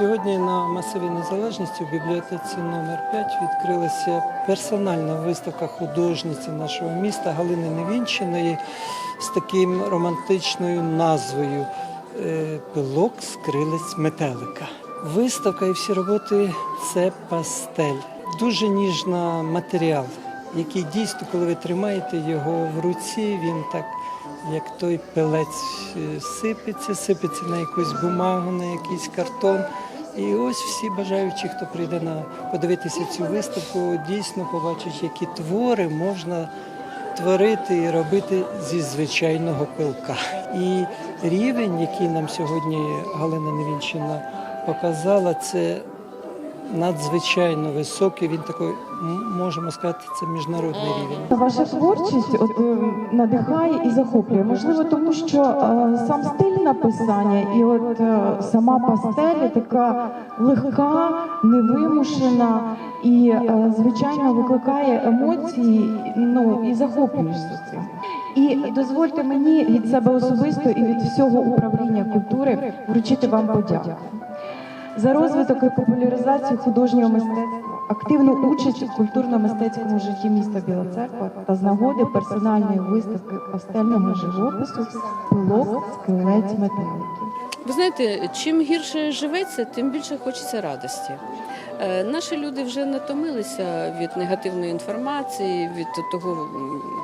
Незалежності в бібліотеці номер 5 відкрилася персональна виставка художниці нашого міста Галини Невінчиної з таким романтичною назвою е, Пилок скрилець метелика. Виставка і всі роботи це пастель. Дуже ніжна матеріал, який дійсно, коли ви тримаєте його в руці, він так як той пилець е, сипеться, сипеться на якусь бумагу, на якийсь картон. І ось всі бажаючі, хто прийде на подивитися цю виставку, дійсно побачать, які твори можна творити і робити зі звичайного пилка. І рівень, який нам сьогодні Галина Невінчина показала, це надзвичайно високий. Він такий, можемо сказати, це міжнародний рівень. Ваша творчість от е, надихає і захоплює. Можливо, тому що е, сам стиль написання і от е, сама пастель така легка, невимушена і е, звичайно викликає емоції. Ну і захоплюєшся цим. І дозвольте мені від себе особисто і від всього управління культури вручити вам подяку за розвиток і популяризацію художнього мистецтва, активну участь у культурно-мистецькому житті міста Біла Церква та з нагоди персональної виставки пастельного живопису «Пилок, скелець метеликів. Ви знаєте, чим гірше живеться, тим більше хочеться радості. Е, Наші люди вже натомилися від негативної інформації, від того,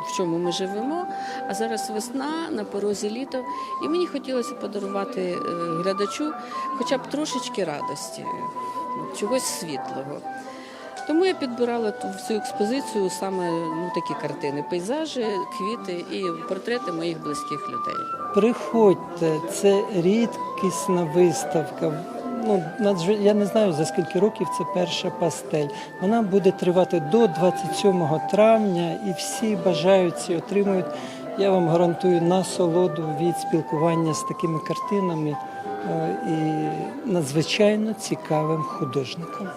в чому ми живемо. А зараз весна на порозі літо, і мені хотілося подарувати е, глядачу хоча б трошечки радості, чогось світлого. Тому я підбирала ту- в цю експозицію саме ну, такі картини: пейзажі, квіти і портрети моїх близьких людей. Приходьте, це рідкісна виставка. Ну, я не знаю за скільки років це перша пастель. Вона буде тривати до 27 травня, і всі бажаючі отримують, я вам гарантую, насолоду від спілкування з такими картинами е, і надзвичайно цікавим художником.